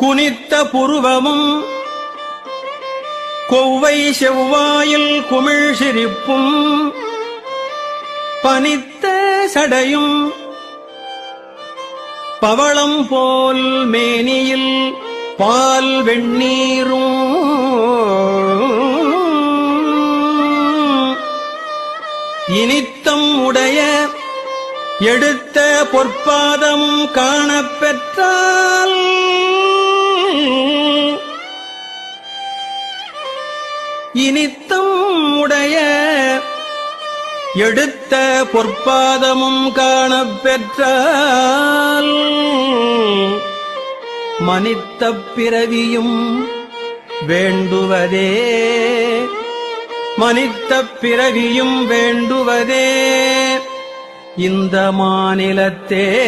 குனித்த புருவமும் கொவ்வை செவ்வாயில் குமிழ் சிரிப்பும் பனித்த சடையும் பவளம் போல் மேனியில் பால் வெண்ணீரும் இனித்தம் உடைய எடுத்த பொற்பாதமும் காணப்பெற்றார். இனித்தம் உடைய எடுத்த பொற்பாதமும் காணப்பெற்றால் மனித்த பிறவியும் வேண்டுவதே. மனித்த பிறவியும் வேண்டுவதே. இந்த மாநிலத்தே